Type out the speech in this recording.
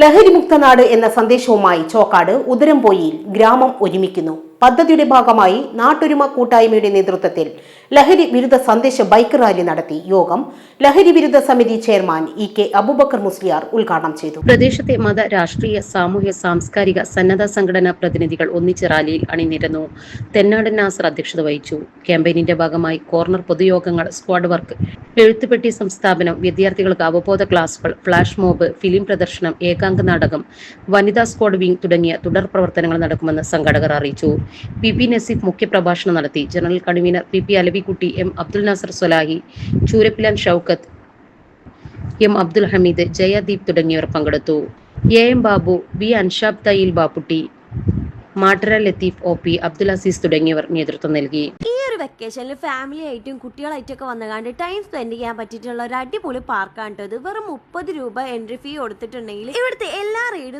ലഹരിമുക്ത നാട് എന്ന സന്ദേശവുമായി ചോക്കാട് ഉദരംപോയിൽ ഗ്രാമം ഒരുമിക്കുന്നു. പദ്ധതിയുടെ ഭാഗമായി നാട്ടൊരുമ കൂട്ടായ്മയുടെ നേതൃത്വത്തിൽ ലഹരി വിരുദ്ധ സന്ദേശ ബൈക്ക് റാലി നടത്തി യോഗം ലഹരി വിരുദ്ധ സമിതി chairman E K Abubakar Musliyar ഉദ്ഘാടനം ചെയ്തു. പ്രദേശത്തെ മത രാഷ്ട്രീയ സാമൂഹ്യ സാംസ്കാരിക സന്നദ്ധ സംഘടനാ പ്രതിനിധികൾ ഒന്നിച്ച് റാലിയിൽ അണിനിരന്നു. തെന്നാടൻ നാസർ അധ്യക്ഷത വഹിച്ചു. ക്യാമ്പയിനിന്റെ ഭാഗമായി കോർണർ പൊതുയോഗങ്ങൾ സ്ക്വാഡ് വർക്ക് എഴുത്തുപെട്ടി സംസ്ഥാപനം വിദ്യാർത്ഥികൾക്ക് അവബോധ ക്ലാസുകൾ ഫ്ലാഷ് മോബ് ഫിലിം പ്രദർശനം ഏകാംഗ നാടകം വനിതാ സ്ക്വാഡ് വിംഗ് തുടങ്ങിയ തുടർ പ്രവർത്തനങ്ങൾ നടക്കുമെന്ന് സംഘാടകർ അറിയിച്ചു. പി പി നസീഫ് മുഖ്യപ്രഭാഷണം നടത്തി. General convener P P Alavikutty M Abdul Nasar Solahi Choorappilan Shoukath M Abdul Hameed Jayadeep തുടങ്ങിയവർ പങ്കെടുത്തു. A M Babu B Anshab Thayyil Bapputty Mattara Latheef O P Abdul Azeez തുടങ്ങിയവർ നേതൃത്വം നൽകി. ഈ ഒരു വെക്കേഷനിൽ ഫാമിലി ആയിട്ടും കുട്ടികളായിട്ടും ഒക്കെ വന്നുകാണ്ട് ടൈം സ്പെൻഡ് ചെയ്യാൻ പറ്റിയിട്ടുള്ള ഒരു അടിപൊളി പാർക്കാണ് ഇത്. വെറും മുപ്പത് രൂപ എൻട്രി ഫീ കൊടുത്തിട്ടുണ്ടെങ്കിൽ ഇവിടുത്തെ എല്ലാ റൈഡും